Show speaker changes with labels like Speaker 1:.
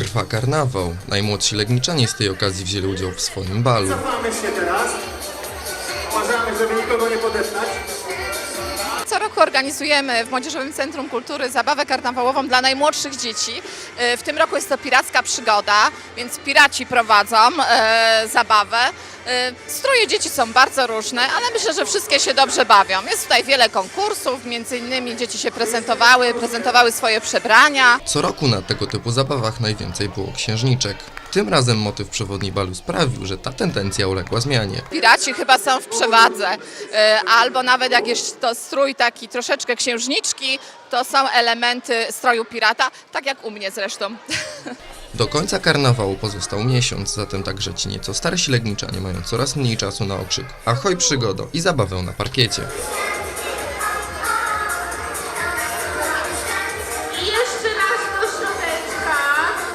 Speaker 1: Trwa karnawał. Najmłodsi legniczanie z tej okazji wzięli udział w swoim balu.
Speaker 2: Cofamy się teraz. Uważamy, żeby nikogo nie podeptać.
Speaker 3: Co roku organizujemy w Młodzieżowym Centrum Kultury zabawę karnawałową dla najmłodszych dzieci. E, W tym roku jest to piracka przygoda, więc piraci prowadzą e, zabawę. E, Stroje dzieci są bardzo różne, ale myślę, że wszystkie się dobrze bawią. Jest tutaj wiele konkursów, między innymi dzieci się prezentowały, prezentowały swoje przebrania.
Speaker 1: Co roku na tego typu zabawach najwięcej było księżniczek. Tym razem motyw przewodni balu sprawił, że ta tendencja uległa zmianie.
Speaker 3: Piraci chyba są w przewadze, e, albo nawet jak jest to strój taki troszeczkę księżniczki, to są elementy stroju pirata, tak jak u mnie zresztą.
Speaker 1: Do końca karnawału pozostał miesiąc, zatem także ci nieco starsi legniczanie mają coraz mniej czasu na okrzyk Ahoj przygodo i zabawę na parkiecie.